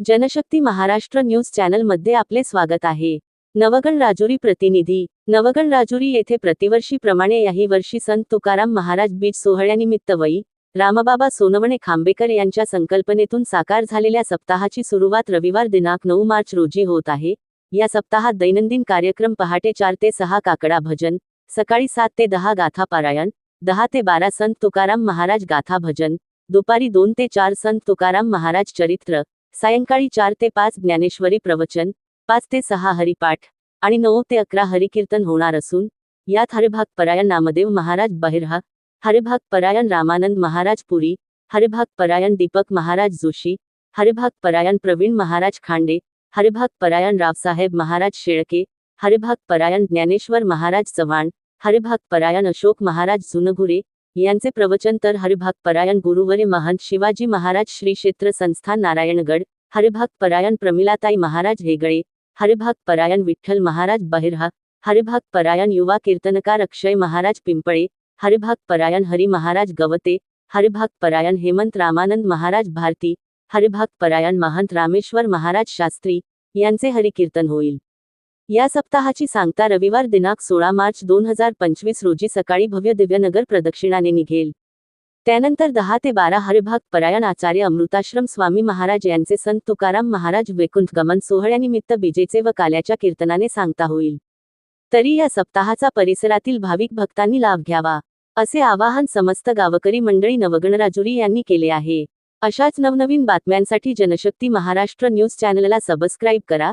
Janshakti Maharashtra news चॅनलमध्ये आपले स्वागत आहे. नवगण राजुरी प्रतिनिधी नवगण राजुरी येथे प्रतिवर्षीप्रमाणे याही वर्षी संत तुकाराम महाराज बीज सोहळ्यानिमित्त वई रामबाबा सोनवणे खांबेकर यांच्या संकल्पनेतून साकार झालेल्या सप्ताहाची सुरुवात रविवार दिनांक नऊ मार्च रोजी होत आहे. या सप्ताहात दैनंदिन कार्यक्रम पहाटे चार ते सहा काकडा भजन सकाळी सात ते दहा गाथा पारायण दहा ते बारा संत तुकाराम महाराज गाथा भजन दुपारी दोन ते चार संत तुकाराम महाराज चरित्र सायंकाळी चार ते पाच ज्ञानेश्वरी प्रवचन पाच ते सहा हरिपाठ आणि नऊ ते अकरा हरिकीर्तन होणार असून यात हरिभाग परायण नामदेव महाराज बहिरहा हरिभाग परायण रामानंद महाराज पुरी हरिभाग परायण दीपक महाराज जोशी हरिभाग परायण प्रवीण महाराज खांडे हरिभाग परायण रावसाहेब महाराज शेळके हरिभाग परायण ज्ञानेश्वर महाराज चव्हाण हरिभाग परायण अशोक महाराज जुनगुरे यांचे प्रवचन तर हरिभाग परायण गुरुवरे महंत शिवाजी महाराज श्री क्षेत्र संस्थान नारायणगड हरिभाग परायण प्रमिलाताई महाराज हेगळे हरिभाग परायण विठ्ठल महाराज बहिरहा हरिभाग परायण युवा कीर्तनकार अक्षय महाराज पिंपळे हरिभाग परायण हरी महाराज गवते हरिभाग परायण हेमंत रामानंद महाराज भारती हरिभाग परायण महंत रामेश्वर महाराज शास्त्री यांचे हरिकीर्तन होईल. या सप्ताहाची सांगता रविवार दिनांक सोळा मार्च दोन हजार पंचवीस रोजी सकाळी भव्य दिव्यनगर प्रदक्षिणाने निघेल. त्यानंतर दहा ते बारा हरिभाग परायण आचार्य अमृताश्रम स्वामी महाराज यांचे संत तुकाराम महाराज वैकुंठ गमन सोहळ्यानिमित्त बीजेचे व काल्याच्या कीर्तनाने सांगता होईल. तरी या सप्ताहाचा परिसरातील भाविक भक्तांनी लाभ घ्यावा असे आवाहन समस्त गावकरी मंडळी नवगणराजुरी यांनी केले आहे. अशाच नवनवीन बातम्यांसाठी जनशक्ती महाराष्ट्र न्यूज चॅनलला सबस्क्राईब करा